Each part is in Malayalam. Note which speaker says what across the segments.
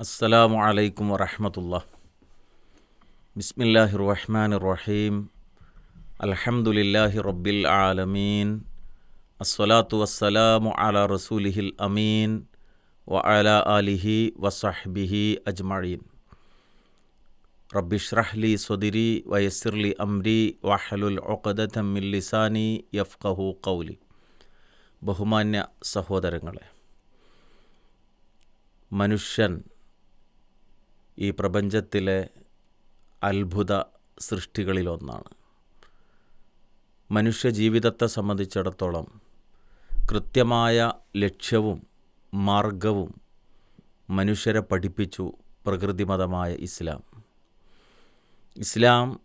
Speaker 1: അസ്സലാമു അലൈക്കും വറഹമത്തുള്ള. ബിസ്മില്ലാഹി റഹ്മാൻ റഹീം. അൽഹംദുലില്ലാഹി റബ്ബിൽ ആലമീൻ. അസ്സലാത്തു വസ്സലാമു അല റസൂലിഹിൽ അമീൻ. വ അല ആലിഹി വസഹ്ബിഹി അജ്മഴീൻ റബ്ബിഷ്റഹ്ലി സ്വദിരി വയസ്സിർലി അംരി വഹലുൽ ഒക്കദത്തം മിൽ ലിസാനി യഫ്കഹു കൗലി ബഹുമാന്യ സഹോദരങ്ങളെ മനുഷ്യൻ ഈ പ്രപഞ്ചത്തിലെ അത്ഭുത സൃഷ്ടികളിലൊന്നാണ്. മനുഷ്യ ജീവിതത്തെ സംബന്ധിച്ചിടത്തോളം കൃത്യമായ ലക്ഷ്യവും മാർഗവും മനുഷ്യരെ പഠിപ്പിച്ചു പ്രകൃതിമതമായ ഇസ്ലാം. ഇസ്ലാം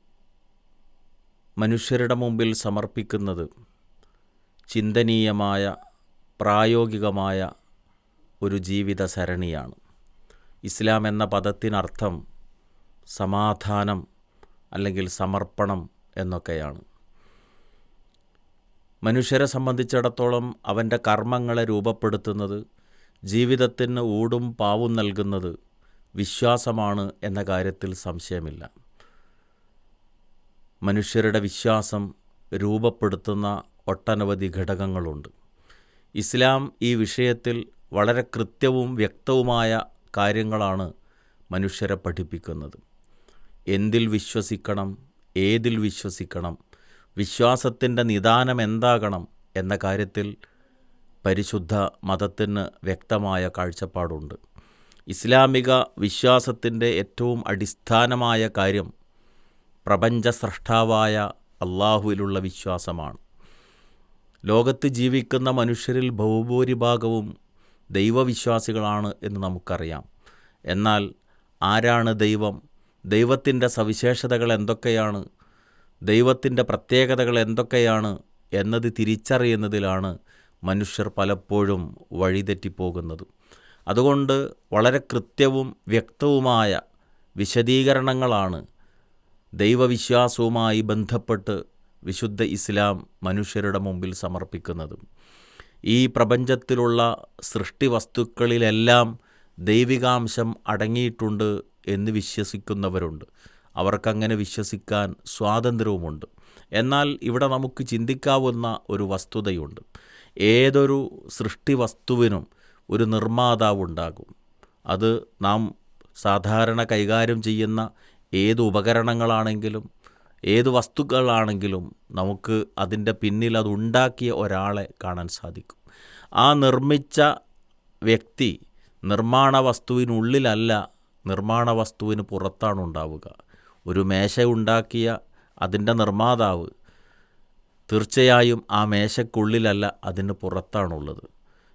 Speaker 1: മനുഷ്യരുടെ മുമ്പിൽ സമർപ്പിക്കുന്നത് ചിന്തനീയമായ പ്രായോഗികമായ ഒരു ജീവിത സരണിയാണ് ഇസ്ലാം എന്ന പദത്തിനർത്ഥം സമാധാനം അല്ലെങ്കിൽ സമർപ്പണം എന്നൊക്കെയാണ്. മനുഷ്യരെ സംബന്ധിച്ചിടത്തോളം അവന്റെ കർമ്മങ്ങളെ രൂപപ്പെടുത്തുന്നത് ജീവിതത്തിന് ഊടും പാവും നൽകുന്നത് വിശ്വാസമാണ് എന്ന കാര്യത്തിൽ സംശയമില്ല. മനുഷ്യരുടെ വിശ്വാസം രൂപപ്പെടുത്തുന്ന ഒട്ടനവധി ഘടകങ്ങളുണ്ട്. ഇസ്ലാം ഈ വിഷയത്തിൽ വളരെ കൃത്യവും വ്യക്തവുമായ കാര്യങ്ങളാണ് മനുഷ്യരെ പഠിപ്പിക്കുന്നത്. എന്തിൽ വിശ്വസിക്കണം ഏതിൽ വിശ്വസിക്കണം വിശ്വാസത്തിന്റെ നിദാനം എന്താകണം എന്ന കാര്യത്തിൽ പരിശുദ്ധ മതത്തിന് വ്യക്തമായ കാഴ്ചപ്പാടുണ്ട്. ഇസ്ലാമിക വിശ്വാസത്തിന്റെ ഏറ്റവും അടിസ്ഥാനമായ കാര്യം പ്രപഞ്ച സൃഷ്ടാവായ അള്ളാഹുവിലുള്ള വിശ്വാസമാണ്. ലോകത്ത് ജീവിക്കുന്ന മനുഷ്യരിൽ ബഹുഭൂരിഭാഗവും ദൈവവിശ്വാസികളാണ് എന്ന് നമുക്കറിയാം. എന്നാൽ ആരാണ് ദൈവം? ദൈവത്തിന്റെ സവിശേഷതകൾ എന്തൊക്കെയാണ്? ദൈവത്തിന്റെ പ്രത്യേകതകൾ എന്തൊക്കെയാണ് എന്നത് തിരിച്ചറിയുന്നതിലാണ് മനുഷ്യർ പലപ്പോഴും വഴിതെറ്റിപ്പോകുന്നത്. അതുകൊണ്ട് വളരെ കൃത്യവും വ്യക്തവുമായ വിശദീകരണങ്ങളാണ് ദൈവവിശ്വാസവുമായി ബന്ധപ്പെട്ട് വിശുദ്ധ ഇസ്ലാം മനുഷ്യരുടെ മുമ്പിൽ സമർപ്പിക്കുന്നത്. ഈ പ്രപഞ്ചത്തിലുള്ള സൃഷ്ടിവസ്തുക്കളിലെല്ലാം ദൈവികാംശം അടങ്ങിയിട്ടുണ്ട് എന്ന് വിശ്വസിക്കുന്നവരുണ്ട്. അവർക്കങ്ങനെ വിശ്വസിക്കാൻ സ്വാതന്ത്ര്യവുമുണ്ട്. എന്നാൽ ഇവിടെ നമുക്ക് ചിന്തിക്കാവുന്ന ഒരു വസ്തുതയുണ്ട്. ഏതൊരു സൃഷ്ടിവസ്തുവിനും ഒരു നിർമ്മാതാവുണ്ടാകും. അത് നാം സാധാരണ കൈകാര്യം ചെയ്യുന്ന ഏത് ഉപകരണങ്ങളാണെങ്കിലും ഏത് വസ്തുക്കളാണെങ്കിലും നമുക്ക് അതിന്റെ പിന്നിൽ അതുണ്ടാക്കിയ ഒരാളെ കാണാൻ സാധിക്കും. ആ നിർമ്മിച്ച വ്യക്തി നിർമ്മാണ വസ്തുവിനുള്ളിലല്ല നിർമ്മാണ വസ്തുവിന് പുറത്താണ് ഉണ്ടാവുക. ഒരു മേശ ഉണ്ടാക്കിയ അതിന്റെ നിർമ്മാതാവ് തീർച്ചയായും ആ മേശക്കുള്ളിലല്ല അതിന് പുറത്താണുള്ളത്.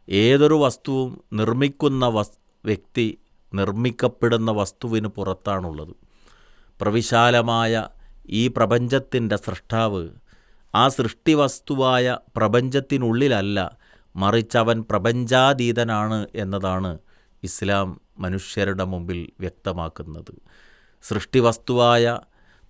Speaker 1: ഏതൊരു വസ്തുവും നിർമ്മിക്കുന്ന വസ് വ്യക്തി നിർമ്മിക്കപ്പെടുന്ന വസ്തുവിന് പുറത്താണുള്ളത്. പ്രവിശാലമായ ഈ പ്രപഞ്ചത്തിന്റെ സൃഷ്ടാവ് ആ സൃഷ്ടിവസ്തുവായ പ്രപഞ്ചത്തിനുള്ളിലല്ല മറിച്ചവൻ പ്രപഞ്ചാതീതനാണ് എന്നതാണ് ഇസ്ലാം മനുഷ്യരുടെ മുമ്പിൽ വ്യക്തമാക്കുന്നത്. സൃഷ്ടിവസ്തുവായ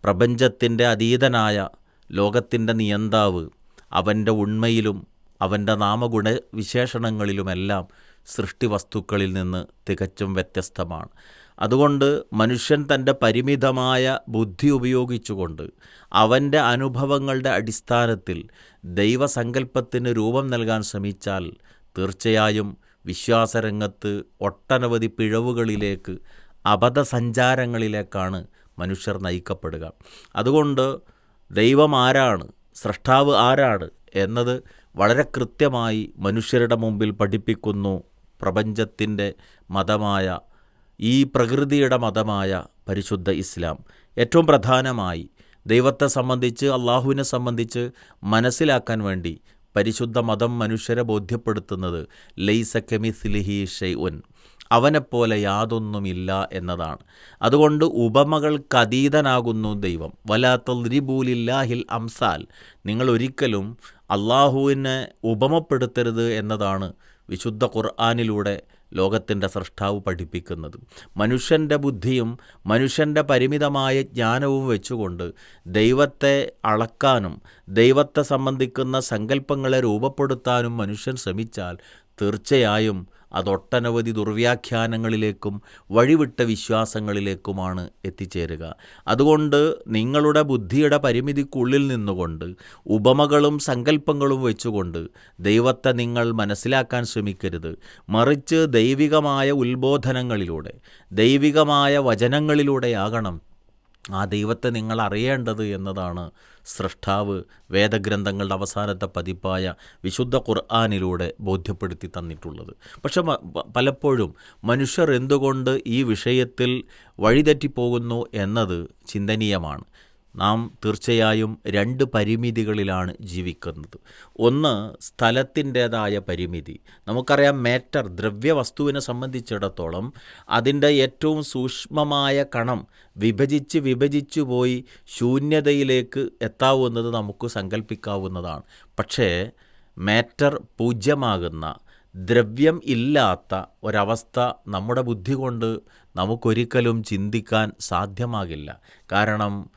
Speaker 1: പ്രപഞ്ചത്തിന്റെ അതീതനായ ലോകത്തിന്റെ നിയന്താവ് അവന്റെ ഉണ്മയിലും അവന്റെ നാമഗുണ വിശേഷണങ്ങളിലുമെല്ലാം സൃഷ്ടിവസ്തുക്കളിൽ നിന്ന് തികച്ചും വ്യത്യസ്തമാണ്. അതുകൊണ്ട് മനുഷ്യൻ തന്റെ പരിമിതമായ ബുദ്ധി ഉപയോഗിച്ചുകൊണ്ട് അവന്റെ അനുഭവങ്ങളുടെ അടിസ്ഥാനത്തിൽ ദൈവസങ്കല്പത്തിന് രൂപം നൽകാൻ ശ്രമിച്ചാൽ തീർച്ചയായും വിശ്വാസരംഗത്ത് ഒട്ടനവധി പിഴവുകളിലേക്ക് അബദ്ധസഞ്ചാരങ്ങളിലേക്കാണ് മനുഷ്യർ നയിക്കപ്പെടുക. അതുകൊണ്ട് ദൈവം ആരാണ് സൃഷ്ടാവ് ആരാണ് എന്നത് വളരെ കൃത്യമായി മനുഷ്യരുടെ മുമ്പിൽ പഠിപ്പിക്കുന്നു പ്രപഞ്ചത്തിന്റെ മതമായ ഈ പ്രകൃതിയുടെ മതമായ പരിശുദ്ധ ഇസ്ലാം. ഏറ്റവും പ്രധാനമായി ദൈവത്തെ സംബന്ധിച്ച് അള്ളാഹുവിനെ സംബന്ധിച്ച് മനസ്സിലാക്കാൻ വേണ്ടി പരിശുദ്ധ മതം മനുഷ്യരെ ബോധ്യപ്പെടുത്തുന്നത് ലൈസ കെമിസ്ലിഹി ഷെയ്ഉൻ അവനെപ്പോലെ യാതൊന്നുമില്ല എന്നതാണ്. അതുകൊണ്ട് ഉപമകൾക്കതീതനാകുന്നു ദൈവം. വലാത്തൽരിബൂലില്ലാഹിൽ അംസാൽ. നിങ്ങൾ ഒരിക്കലും അള്ളാഹുവിനെ ഉപമപ്പെടുത്തരുത് എന്നതാണ് വിശുദ്ധ ഖുർആാനിലൂടെ ലോകത്തിന്റെ സൃഷ്ടാവ് പഠിപ്പിക്കുന്നത്. മനുഷ്യന്റെ ബുദ്ധിയും മനുഷ്യന്റെ പരിമിതമായ ജ്ഞാനവും വെച്ചുകൊണ്ട് ദൈവത്തെ അളക്കാനും ദൈവത്തെ സംബന്ധിക്കുന്ന സങ്കല്പങ്ങളെ രൂപപ്പെടുത്താനും മനുഷ്യൻ ശ്രമിച്ചാൽ തീർച്ചയായും അതൊട്ടനവധി ദുർവ്യാഖ്യാനങ്ങളിലേക്കും വഴിവിട്ട വിശ്വാസങ്ങളിലേക്കുമാണ് എത്തിച്ചേരുക. അതുകൊണ്ട് നിങ്ങളുടെ ബുദ്ധിയുടെ പരിമിതിക്കുള്ളിൽ നിന്നുകൊണ്ട് ഉപമകളും സങ്കല്പങ്ങളും വെച്ചുകൊണ്ട് ദൈവത്തെ നിങ്ങൾ മനസ്സിലാക്കാൻ ശ്രമിക്കരുത്. മറിച്ച് ദൈവികമായ ഉത്ബോധനങ്ങളിലൂടെ ദൈവികമായ വചനങ്ങളിലൂടെയാകണം ആ ദൈവത്തെ നിങ്ങൾ അറിയേണ്ടത് എന്നതാണ് സൃഷ്ടാവ് വേദഗ്രന്ഥങ്ങളുടെ അവസാനത്തെ പതിപ്പായ വിശുദ്ധ ഖുർആാനിലൂടെ ബോധ്യപ്പെടുത്തി തന്നിട്ടുള്ളത്. പക്ഷെ പലപ്പോഴും മനുഷ്യർ എന്തുകൊണ്ട് ഈ വിഷയത്തിൽ വഴിതെറ്റിപ്പോകുന്നു എന്നത് ചിന്തനീയമാണ്. നാം തീർച്ചയായും രണ്ട് പരിമിതികളിലാണ് ജീവിക്കുന്നത്. ഒന്ന് സ്ഥലത്തിന്റേതായ പരിമിതി. നമുക്കറിയാം മാറ്റർ ദ്രവ്യവസ്തുവിനെ സംബന്ധിച്ചിടത്തോളം അതിന്റെ ഏറ്റവും സൂക്ഷ്മമായ കണം വിഭജിച്ച് വിഭജിച്ചു പോയി ശൂന്യതയിലേക്ക് എത്താവുന്നത് നമുക്ക് സങ്കല്പിക്കാവുന്നതാണ് പക്ഷേ മാറ്റർ പൂജ്യമാകുന്ന ദ്രവ്യം ഇല്ലാത്ത ഒരവസ്ഥ നമ്മുടെ ബുദ്ധി കൊണ്ട് നമുക്കൊരിക്കലും ചിന്തിക്കാൻ സാധ്യമാകില്ല. കാരണം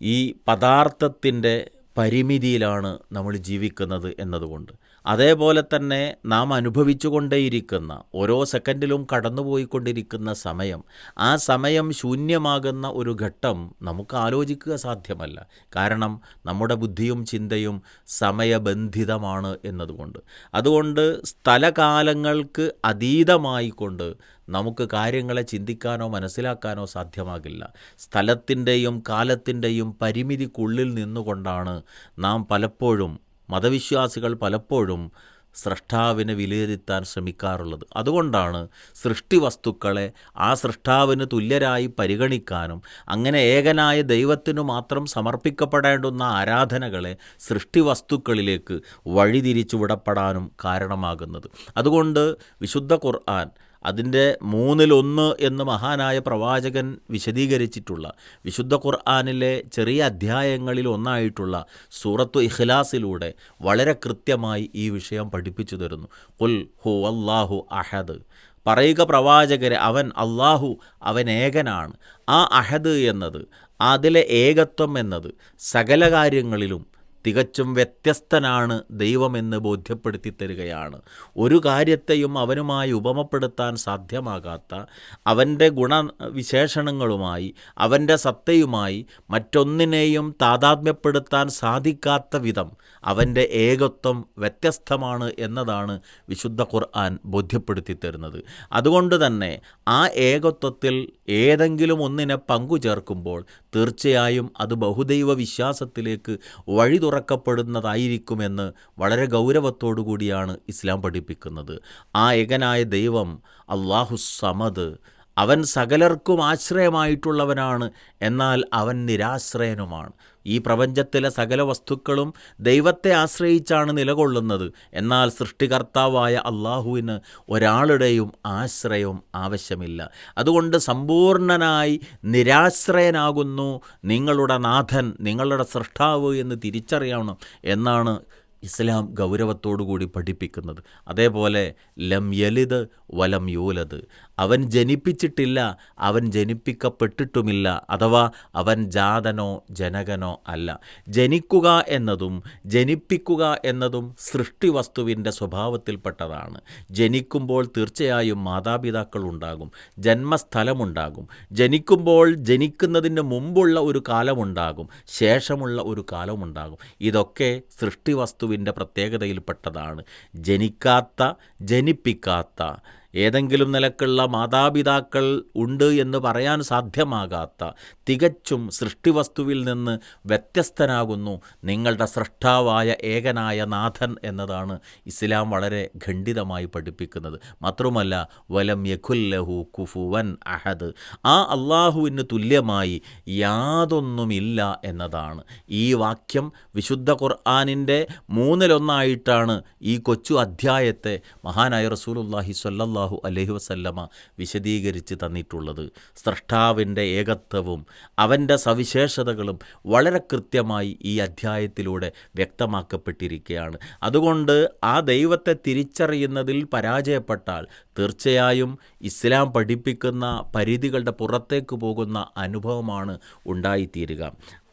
Speaker 1: ഈ പദാർത്ഥത്തിന്റെ പരിമിതിയിലാണ് നമ്മൾ ജീവിക്കുന്നത് എന്നതുകൊണ്ട്. അതേപോലെ തന്നെ നാം അനുഭവിച്ചു കൊണ്ടേയിരിക്കുന്ന ഓരോ സെക്കൻഡിലും കടന്നുപോയിക്കൊണ്ടിരിക്കുന്ന സമയം ആ സമയം ശൂന്യമാകുന്ന ഒരു ഘട്ടം നമുക്ക് ആലോചിക്കുക സാധ്യമല്ല. കാരണം നമ്മുടെ ബുദ്ധിയും ചിന്തയും സമയബന്ധിതമാണ് എന്നതുകൊണ്ട്. അതുകൊണ്ട് സ്ഥലകാലങ്ങൾക്ക് അതീതമായിക്കൊണ്ട് നമുക്ക് കാര്യങ്ങളെ ചിന്തിക്കാനോ മനസ്സിലാക്കാനോ സാധ്യമാകില്ല. സ്ഥലത്തിന്റെയും കാലത്തിന്റെയും പരിമിതിക്കുള്ളിൽ നിന്നുകൊണ്ടാണ് നാം പലപ്പോഴും മതവിശ്വാസികൾ പലപ്പോഴും സൃഷ്ടാവിനെ വിലയിരുത്താൻ ശ്രമിക്കാറുള്ളത്. അതുകൊണ്ടാണ് സൃഷ്ടി വസ്തുക്കളെ ആ സൃഷ്ടാവിന് തുല്യരായി പരിഗണിക്കാനും അങ്ങനെ ഏകനായ ദൈവത്തിനു മാത്രം സമർപ്പിക്കപ്പെടേണ്ടുന്ന ആരാധനകളെ സൃഷ്ടി വസ്തുക്കളിലേക്ക് വഴിതിരിച്ചുവിടപ്പെടാനും കാരണമാകുന്നത്. അതുകൊണ്ട് വിശുദ്ധ ഖുർആൻ അതിന്റെ മൂന്നിലൊന്ന് എന്ന് മഹാനായ പ്രവാചകൻ വിശദീകരിച്ചിട്ടുള്ള വിശുദ്ധ ഖുർആാനിലെ ചെറിയ അധ്യായങ്ങളിൽ ഒന്നായിട്ടുള്ള സൂറത്തു ഇഖ്ലാസിലൂടെ വളരെ കൃത്യമായി ഈ വിഷയം പഠിപ്പിച്ചു തരുന്നു. കുൽ ഹു അല്ലാഹു അഹദ്. പറയുക പ്രവാചകരെ അവൻ അള്ളാഹു അവൻ ഏകനാണ്. ആ അഹദ് എന്നത് അതിലെ ഏകത്വം എന്നത് സകല കാര്യങ്ങളിലും തികച്ചും വ്യത്യസ്തനാണ് ദൈവമെന്ന് ബോധ്യപ്പെടുത്തി തരികയാണ് ഒരു കാര്യത്തെയും അവനുമായി ഉപമപ്പെടുത്താൻ സാധ്യമാകാത്ത അവന്റെ ഗുണവിശേഷണങ്ങളുമായി അവന്റെ സത്തയുമായി മറ്റൊന്നിനെയും താതാത്മ്യപ്പെടുത്താൻ സാധിക്കാത്ത വിധം അവന്റെ ഏകത്വം വ്യത്യസ്തമാണ് എന്നതാണ് വിശുദ്ധ ഖുർആൻ ബോധ്യപ്പെടുത്തി തരുന്നത് അതുകൊണ്ട് തന്നെ ആ ഏകത്വത്തിൽ ഏതെങ്കിലും ഒന്നിനെ പങ്കുചേർക്കുമ്പോൾ തീർച്ചയായും അത് ബഹുദൈവ വിശ്വാസത്തിലേക്ക് വഴി തുറക്കപ്പെടുന്നതായിരിക്കുമെന്ന് വളരെ ഗൗരവത്തോടു കൂടിയാണ് ഇസ്ലാം പഠിപ്പിക്കുന്നത്. ആ ഏകനായ ദൈവം അള്ളാഹു സമദ് അവൻ സകലർക്കും ആശ്രയമായിട്ടുള്ളവനാണ് എന്നാൽ അവൻ നിരാശ്രയനുമാണ്. ഈ പ്രപഞ്ചത്തിലെ സകല വസ്തുക്കളും ദൈവത്തെ ആശ്രയിച്ചാണ് നിലകൊള്ളുന്നത്. എന്നാൽ സൃഷ്ടികർത്താവായ അള്ളാഹുവിന് ഒരാളുടെയും ആശ്രയവും ആവശ്യമില്ല. അതുകൊണ്ട് സമ്പൂർണനായി നിരാശ്രയനാകുന്നു. നിങ്ങളുടെ നാഥൻ നിങ്ങളുടെ സൃഷ്ടാവ് എന്ന് തിരിച്ചറിയണം എന്നാണ് ഇസ്ലാം ഗൗരവത്തോടുകൂടി പഠിപ്പിക്കുന്നത്. അതേപോലെ ലം യലിത് വലം യൂലത് അവൻ ജനിപ്പിച്ചിട്ടില്ല അവൻ ജനിപ്പിക്കപ്പെട്ടിട്ടുമില്ല അഥവാ അവൻ ജാതനോ ജനകനോ അല്ല. ജനിക്കുക എന്നതും ജനിപ്പിക്കുക എന്നതും സൃഷ്ടി വസ്തുവിന്റെ സ്വഭാവത്തിൽപ്പെട്ടതാണ്. ജനിക്കുമ്പോൾ തീർച്ചയായും മാതാപിതാക്കൾ ഉണ്ടാകും ജന്മസ്ഥലമുണ്ടാകും. ജനിക്കുമ്പോൾ ജനിക്കുന്നതിന് മുമ്പുള്ള ഒരു കാലമുണ്ടാകും ശേഷമുള്ള ഒരു കാലമുണ്ടാകും. ഇതൊക്കെ സൃഷ്ടി വസ്തുവിന്റെ പ്രത്യേകതയിൽപ്പെട്ടതാണ്. ജനിക്കാത്ത ജനിപ്പിക്കാത്ത ഏതെങ്കിലും നിലക്കുള്ള മാതാപിതാക്കൾ ഉണ്ട് എന്ന് പറയാൻ സാധ്യമാകാത്ത തികച്ചും സൃഷ്ടിവസ്തുവിൽ നിന്ന് വ്യത്യസ്തനാകുന്നു നിങ്ങളുടെ സൃഷ്ടാവായ ഏകനായ നാഥൻ എന്നതാണ് ഇസ്ലാം വളരെ ഖണ്ഡിതമായി പഠിപ്പിക്കുന്നത്. മാത്രമല്ല വലം യഖുല്ലഹു കുഫുവൻ അഹദ്. ആ അള്ളാഹുവിന് തുല്യമായി യാതൊന്നുമില്ല എന്നതാണ്. ഈ വാക്യം വിശുദ്ധ ഖുർആാനിന്റെ മൂന്നിലൊന്നായിട്ടാണ് ഈ കൊച്ചു അധ്യായത്തെ മഹാനായ റസൂലുല്ലാഹി സ്വല്ലല്ലാഹു അലഹി വസല്ലമ വിശദീകരിച്ച് തന്നിട്ടുള്ളത്. സ്രഷ്ടാവിന്റെ ഏകത്വവും അവന്റെ സവിശേഷതകളും വളരെ കൃത്യമായി ഈ അധ്യായത്തിലൂടെ വ്യക്തമാക്കപ്പെട്ടിരിക്കുകയാണ്. അതുകൊണ്ട് ആ ദൈവത്തെ തിരിച്ചറിയുന്നതിൽ പരാജയപ്പെട്ടാൽ തീർച്ചയായും ഇസ്ലാം പഠിപ്പിക്കുന്ന പരിധികളുടെ പുറത്തേക്ക് പോകുന്ന അനുഭവമാണ് ഉണ്ടായിത്തീരുക.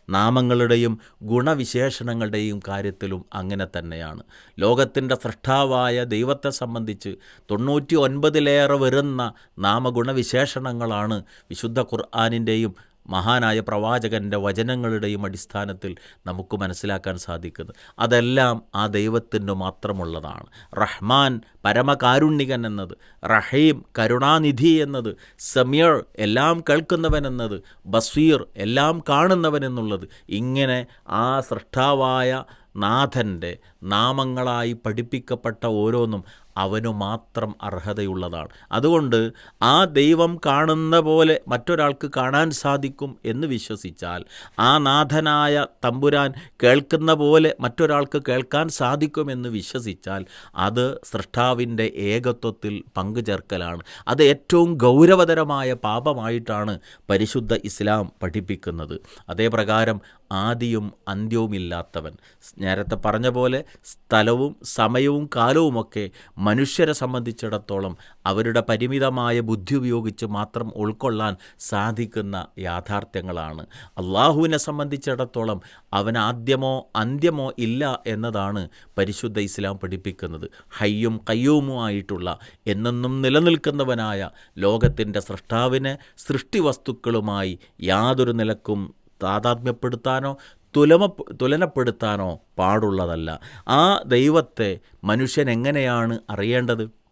Speaker 1: നാമങ്ങളുടെയും ഗുണവിശേഷണങ്ങളുടെയും കാര്യത്തിലും അങ്ങനെ തന്നെയാണ്. ലോകത്തിന്റെ സൃഷ്ടാവായ ദൈവത്തെ സംബന്ധിച്ച് തൊണ്ണൂറ്റി ഒൻപതിലേറെ വരുന്ന നാമഗുണവിശേഷണങ്ങളാണ് വിശുദ്ധ ഖുർആാനിന്റെയും മഹാനായ പ്രവാചകന്റെ വചനങ്ങളുടെയും അടിസ്ഥാനത്തിൽ നമുക്ക് മനസ്സിലാക്കാൻ സാധിക്കുന്നത്. അതെല്ലാം ആ ദൈവത്തിന് മാത്രമുള്ളതാണ്. റഹ്മാൻ പരമകാരുണ്യകൻ എന്നത് റഹീം കരുണാനിധി എന്നത് സമിയർ എല്ലാം കേൾക്കുന്നവൻ എന്നത് ബസീർ എല്ലാം കാണുന്നവൻ എന്നുള്ളത് ഇങ്ങനെ ആ സൃഷ്ടാവായ നാഥന്റെ നാമങ്ങളായി പഠിപ്പിക്കപ്പെട്ട ഓരോന്നും അവനു മാത്രം അർഹതയുള്ളതാണ്. അതുകൊണ്ട് ആ ദൈവം കാണുന്ന പോലെ മറ്റൊരാൾക്ക് കാണാൻ സാധിക്കും എന്ന് വിശ്വസിച്ചാൽ ആ നാഥനായ തമ്പുരാൻ കേൾക്കുന്ന പോലെ മറ്റൊരാൾക്ക് കേൾക്കാൻ സാധിക്കുമെന്ന് വിശ്വസിച്ചാൽ അത് സൃഷ്ടാവിന്റെ ഏകത്വത്തിൽ പങ്കുചേർക്കലാണ്. അത് ഏറ്റവും ഗൗരവതരമായ പാപമായിട്ടാണ് പരിശുദ്ധ ഇസ്ലാം പഠിപ്പിക്കുന്നത്. അതേ പ്രകാരം ആദിയും അന്ത്യവുമില്ലാത്തവൻ. നേരത്തെ പറഞ്ഞ പോലെ സ്ഥലവും സമയവും കാലവുമൊക്കെ മനുഷ്യരെ സംബന്ധിച്ചിടത്തോളം അവരുടെ പരിമിതമായ ബുദ്ധി ഉപയോഗിച്ച് മാത്രം ഉൾക്കൊള്ളാൻ സാധിക്കുന്ന യാഥാർത്ഥ്യങ്ങളാണ്. അള്ളാഹുവിനെ സംബന്ധിച്ചിടത്തോളം അവൻ ആദ്യമോ അന്ത്യമോ ഇല്ല എന്നതാണ് പരിശുദ്ധ ഇസ്ലാം പഠിപ്പിക്കുന്നത്. ഹയ്യും കയ്യൂമുമായിട്ടുള്ള എന്നെന്നും നിലനിൽക്കുന്നവനായ ലോകത്തിന്റെ സൃഷ്ടാവിനെ സൃഷ്ടിവസ്തുക്കളുമായി യാതൊരു നിലക്കും താതാത്മ്യപ്പെടുത്താനോ തുലമ തുലനപ്പെടുത്താനോ പാടുള്ളതല്ല. ആ ദൈവത്തെ മനുഷ്യൻ എങ്ങനെയാണ് അറിയേണ്ടത്?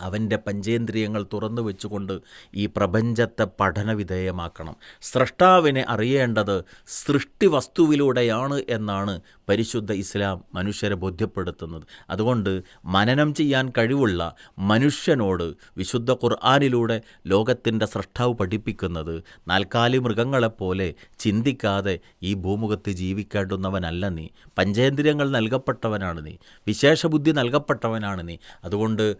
Speaker 1: അവന്റെ പഞ്ചേന്ദ്രിയങ്ങൾ തുറന്നു വെച്ചുകൊണ്ട് ഈ പ്രപഞ്ചത്തെ പഠനവിധേയമാക്കണം. സൃഷ്ടാവിനെ അറിയേണ്ടത് സൃഷ്ടി വസ്തുവിലൂടെയാണ് എന്നാണ് പരിശുദ്ധ ഇസ്ലാം മനുഷ്യരെ ബോധ്യപ്പെടുത്തുന്നത്. അതുകൊണ്ട് മനനം ചെയ്യാൻ കഴിവുള്ള മനുഷ്യനോട് വിശുദ്ധ ഖുർആാനിലൂടെ ലോകത്തിന്റെ സൃഷ്ടാവ് പഠിപ്പിക്കുന്നത് നാൽക്കാലി മൃഗങ്ങളെപ്പോലെ ചിന്തിക്കാതെ ഈ ഭൂമുഖത്ത് ജീവിക്കേണ്ടുന്നവനല്ല നീ. പഞ്ചേന്ദ്രിയങ്ങൾ നൽകപ്പെട്ടവനാണ് നീ. വിശേഷബുദ്ധി നൽകപ്പെട്ടവനാണ് നീ. അതുകൊണ്ട്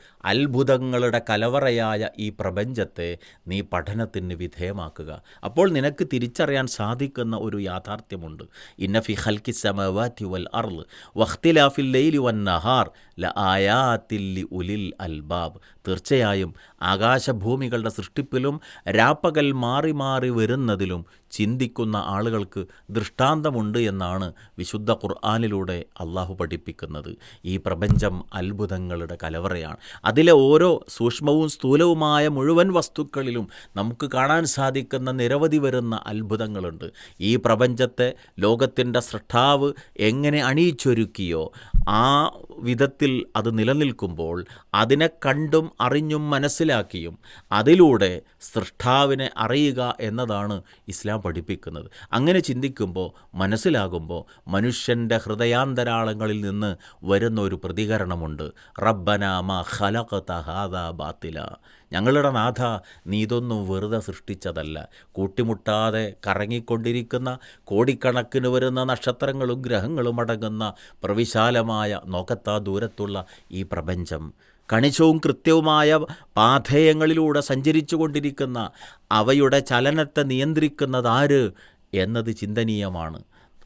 Speaker 1: അത്ഭുതങ്ങളുടെ കലവറയായ ഈ പ്രപഞ്ചത്തെ നീ പഠനത്തിന് വിധേയമാക്കുക. അപ്പോൾ നിനക്ക് തിരിച്ചറിയാൻ സാധിക്കുന്ന ഒരു യാഥാർത്ഥ്യമുണ്ട്. ഇന്നഫി ഹൽക്കി സമവാറ്റി വൽ അർൾ വഖ്തിലാഫിൽ ലൈലി വൻ നഹാർ ല ആയാത്തില്ലി ഉലിൽ അൽബാബ്. തീർച്ചയായും ആകാശഭൂമികളുടെ സൃഷ്ടിപ്പിലും രാപ്പകൽ മാറി മാറി വരുന്നതിലും ചിന്തിക്കുന്ന ആളുകൾക്ക് ദൃഷ്ടാന്തമുണ്ട് എന്നാണ് വിശുദ്ധ ഖുർആാനിലൂടെ അള്ളാഹു പഠിപ്പിക്കുന്നത്. ഈ പ്രപഞ്ചം അത്ഭുതങ്ങളുടെ കലവറയാണ്. അതിലെ ഓരോ സൂക്ഷ്മവും സ്ഥൂലവുമായ മുഴുവൻ വസ്തുക്കളിലും നമുക്ക് കാണാൻ സാധിക്കുന്ന നിരവധി വരുന്ന അത്ഭുതങ്ങളുണ്ട്. ഈ പ്രപഞ്ചത്തെ ലോകത്തിന്റെ സൃഷ്ടാവ് എങ്ങനെ അണിയിച്ചൊരുക്കിയോ ആ വിധത്തിൽ അത് നിലനിൽക്കുമ്പോൾ അതിനെ കണ്ടും അറിഞ്ഞും മനസ്സിലാക്കിയും അതിലൂടെ സൃഷ്ടാവിനെ അറിയുക എന്നതാണ് ഇസ്ലാം പഠിപ്പിക്കുന്നത്. അങ്ങനെ ചിന്തിക്കുമ്പോൾ മനസ്സിലാകുമ്പോൾ മനുഷ്യന്റെ ഹൃദയാന്തരാളങ്ങളിൽ നിന്ന് വരുന്ന ഒരു പ്രതികരണമുണ്ട്. റബ്ബനാമ ഖലഖ ഹാദാ ബാത്തില. ഞങ്ങളുടെ നാഥ നീ ഇതൊന്നും വെറുതെ സൃഷ്ടിച്ചതല്ല. കൂട്ടിമുട്ടാതെ കറങ്ങിക്കൊണ്ടിരിക്കുന്ന കോടിക്കണക്കിന് വരുന്ന നക്ഷത്രങ്ങളും ഗ്രഹങ്ങളും അടങ്ങുന്ന പ്രവിശാലമായ നോക്കത്താ ദൂരത്തുള്ള ഈ പ്രപഞ്ചം കണിശവും കൃത്യവുമായ പാഥേയങ്ങളിലൂടെ സഞ്ചരിച്ചു കൊണ്ടിരിക്കുന്ന അവയുടെ ചലനത്തെ നിയന്ത്രിക്കുന്നതാര് എന്നത് ചിന്തനീയമാണ്.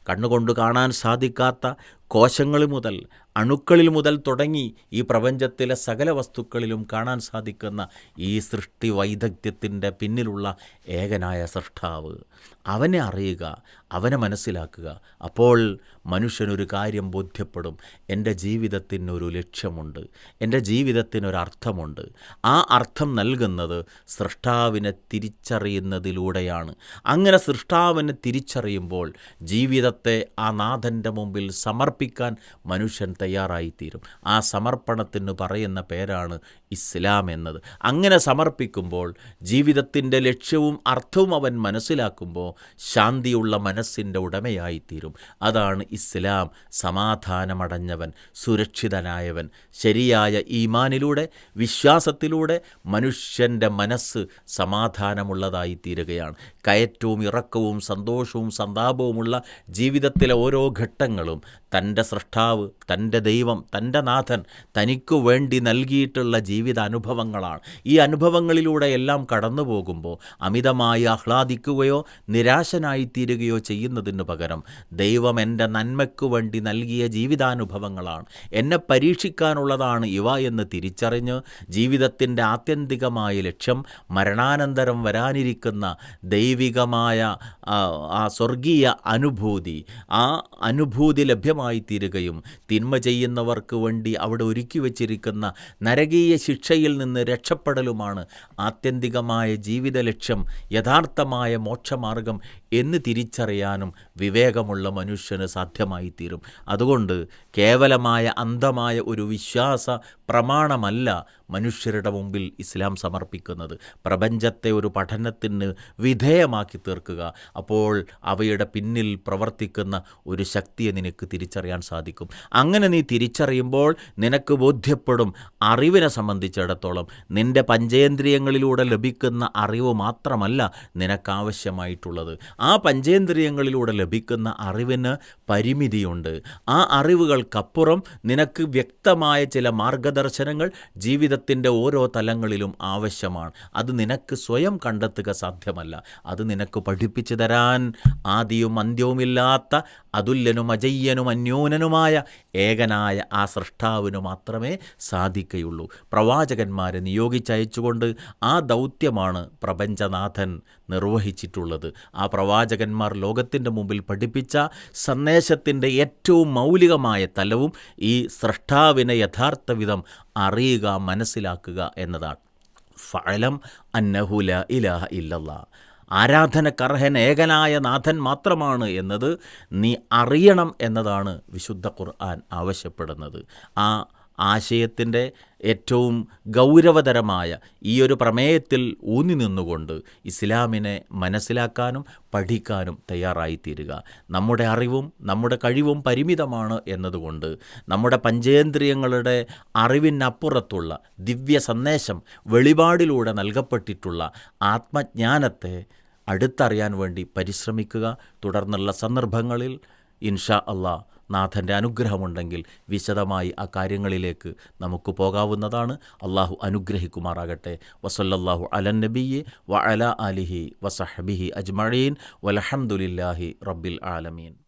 Speaker 1: കണ്ണുകൊണ്ട് കാണാൻ സാധിക്കാത്ത കോശങ്ങൾ മുതൽ അണുക്കളിൽ മുതൽ തുടങ്ങി ഈ പ്രപഞ്ചത്തിലെ സകല വസ്തുക്കളിലും കാണാൻ സാധിക്കുന്ന ഈ സൃഷ്ടി വൈദഗ്ധ്യത്തിന്റെ പിന്നിലുള്ള ഏകനായ സൃഷ്ടാവ്. അവനെ അറിയുക അവനെ മനസ്സിലാക്കുക. അപ്പോൾ മനുഷ്യനൊരു കാര്യം ബോധ്യപ്പെടും. എന്റെ ജീവിതത്തിനൊരു ലക്ഷ്യമുണ്ട്. എന്റെ ജീവിതത്തിനൊരർത്ഥമുണ്ട് ആ അർത്ഥം നൽകുന്നത് സൃഷ്ടാവിനെ തിരിച്ചറിയുന്നതിലൂടെയാണ്. അങ്ങനെ സൃഷ്ടാവിനെ തിരിച്ചറിയുമ്പോൾ ജീവിതത്തെ ആ നാഥന്റെ മുമ്പിൽ സമർപ്പിക്കാൻ മനുഷ്യൻ തയ്യാറായിത്തീരും. ആ സമർപ്പണത്തിന് പറയുന്ന പേരാണ് ഇസ്ലാം എന്നത്. അങ്ങനെ സമർപ്പിക്കുമ്പോൾ ജീവിതത്തിന്റെ ലക്ഷ്യവും അർത്ഥവും അവൻ മനസ്സിലാക്കുമ്പോൾ ശാന്തിയുള്ള മനസ്സിന്റെ ഉടമയായിത്തീരും. അതാണ് ഇസ്ലാം സമാധാനമടഞ്ഞവൻ സുരക്ഷിതനായവൻ. ശരിയായ ഈമാനിലൂടെ വിശ്വാസത്തിലൂടെ മനുഷ്യന്റെ മനസ്സ് സമാധാനമുള്ളതായി തീരുകയാണ് കയറ്റവും ഇറക്കവും സന്തോഷവും സന്താപവുമുള്ള ജീവിതത്തിലെ ഓരോ ഘട്ടങ്ങളും തന്നെ തന്റെ സൃഷ്ടാവ് തന്റെ ദൈവം തന്റെ നാഥൻ തനിക്കു വേണ്ടി നൽകിയിട്ടുള്ള ജീവിതാനുഭവങ്ങളാണ്. ഈ അനുഭവങ്ങളിലൂടെ എല്ലാം കടന്നു പോകുമ്പോൾ അമിതമായി ആഹ്ലാദിക്കുകയോ നിരാശനായിത്തീരുകയോ ചെയ്യുന്നതിന് പകരം ദൈവം എന്റെ നന്മയ്ക്കു വേണ്ടി നൽകിയ ജീവിതാനുഭവങ്ങളാണ്. എന്നെ പരീക്ഷിക്കാനുള്ളതാണ് ഇവ എന്ന് തിരിച്ചറിഞ്ഞ് ജീവിതത്തിന്റെ ആത്യന്തികമായ ലക്ഷ്യം മരണാനന്തരം വരാനിരിക്കുന്ന ദൈവികമായ ആ, സ്വർഗീയ അനുഭൂതി ആ അനുഭൂതി ലഭ്യമായി തീരുകയും തിന്മ ചെയ്യുന്നവർക്ക് വേണ്ടി അവിടെ ഒരുക്കി വച്ചിരിക്കുന്ന നരകീയ ശിക്ഷയിൽ നിന്ന് രക്ഷപ്പെടലുമാണ് ആത്യന്തികമായ ജീവിത ലക്ഷ്യം യഥാർത്ഥമായ മോക്ഷമാർഗം എന്ന് തിരിച്ചറിയാനും വിവേകമുള്ള മനുഷ്യന് സാധ്യമായി തീരും അതുകൊണ്ട് കേവലമായ അന്ധമായ ഒരു വിശ്വാസ പ്രമാണമല്ല മനുഷ്യരുടെ മുമ്പിൽ ഇസ്ലാം സമർപ്പിക്കുന്നത്. പ്രപഞ്ചത്തെ ഒരു പഠനത്തിന് വിധേയമാക്കി തീർക്കുക. അപ്പോൾ അവയുടെ പിന്നിൽ പ്രവർത്തിക്കുന്ന ഒരു ശക്തിയെ നിനക്ക് തിരിച്ചറിയാൻ സാധിക്കും. അങ്ങനെ നീ തിരിച്ചറിയുമ്പോൾ നിനക്ക് ബോധ്യപ്പെടും അറിവിനെ സംബന്ധിച്ചിടത്തോളം. നിന്റെ പഞ്ചേന്ദ്രിയങ്ങളിലൂടെ ലഭിക്കുന്ന അറിവ് മാത്രമല്ല നിനക്കാവശ്യമായിട്ടുള്ളത്. ആ പഞ്ചേന്ദ്രിയങ്ങളിലൂടെ ലഭിക്കുന്ന അറിവിന് പരിമിതിയുണ്ട്. ആ അറിവുകൾക്കപ്പുറം നിനക്ക് വ്യക്തമായ ചില മാർഗദർശനങ്ങൾ ജീവിതത്തിന്റെ ഓരോ തലങ്ങളിലും ആവശ്യമാണ്. അത് നിനക്ക് സ്വയം കണ്ടെത്തുക സാധ്യമല്ല. അത് നിനക്ക് പഠിപ്പിച്ചു തരാൻ ആദിയും അന്ത്യവുമില്ലാത്ത അതുല്യനും അജയ്യനും അന്യൂനനുമായ ഏകനായ ആ സൃഷ്ടാവിന് മാത്രമേ സാധിക്കുകയുള്ളൂ പ്രവാചകന്മാരെ നിയോഗിച്ചയച്ചുകൊണ്ട് ആ ദൗത്യമാണ് പ്രപഞ്ചനാഥൻ നിർവഹിച്ചിട്ടുള്ളത്. ആ പ്രവാചകന്മാർ ലോകത്തിന്റെ മുമ്പിൽ പഠിപ്പിച്ച സന്ദേശത്തിന്റെ ഏറ്റവും മൗലികമായ തലവും ഈ സൃഷ്ടാവിനെ യഥാർത്ഥ വിധം അറിയുക മനസ്സിലാക്കുക എന്നതാണ്. ഫലം അന്നഹുല ഇലാഹ ആരാധന കർഹൻ ഏകനായ നാഥൻ മാത്രമാണ് എന്നത് നീ അറിയണം എന്നതാണ് വിശുദ്ധ ഖുർആൻ ആവശ്യപ്പെടുന്നത്. ആ ആശയത്തിന്റെ ഏറ്റവും ഗൗരവതരമായ ഈ ഒരു പ്രമേയത്തിൽ ഊന്നി നിന്നുകൊണ്ട് ഇസ്ലാമിനെ മനസ്സിലാക്കാനും പഠിക്കാനും തയ്യാറായിത്തീരുക. നമ്മുടെ അറിവും നമ്മുടെ കഴിവും പരിമിതമാണ് എന്നതുകൊണ്ട് നമ്മുടെ പഞ്ചേന്ദ്രിയങ്ങളുടെ അറിവിനപ്പുറത്തുള്ള ദിവ്യ സന്ദേശം വെളിപാടിലൂടെ നൽകപ്പെട്ടിട്ടുള്ള ആത്മജ്ഞാനത്തെ അടുത്തറിയാൻ വേണ്ടി പരിശ്രമിക്കുക. തുടർന്നുള്ള സന്ദർഭങ്ങളിൽ ഇൻഷാ അള്ളാ നാഥന്റെ അനുഗ്രഹമുണ്ടെങ്കിൽ വിശദമായി ആ കാര്യങ്ങളിലേക്ക് നമുക്ക് പോകാവുന്നതാണ്. അള്ളാഹു അനുഗ്രഹിക്കുമാറാകട്ടെ. വസല്ലല്ലാഹു അലൻ നബിയെ വ അല അലിഹി വസഹബിഹി അജ്മഴീൻ വലഹമുല്ലാഹി റബ്ബിൽ ആലമീൻ.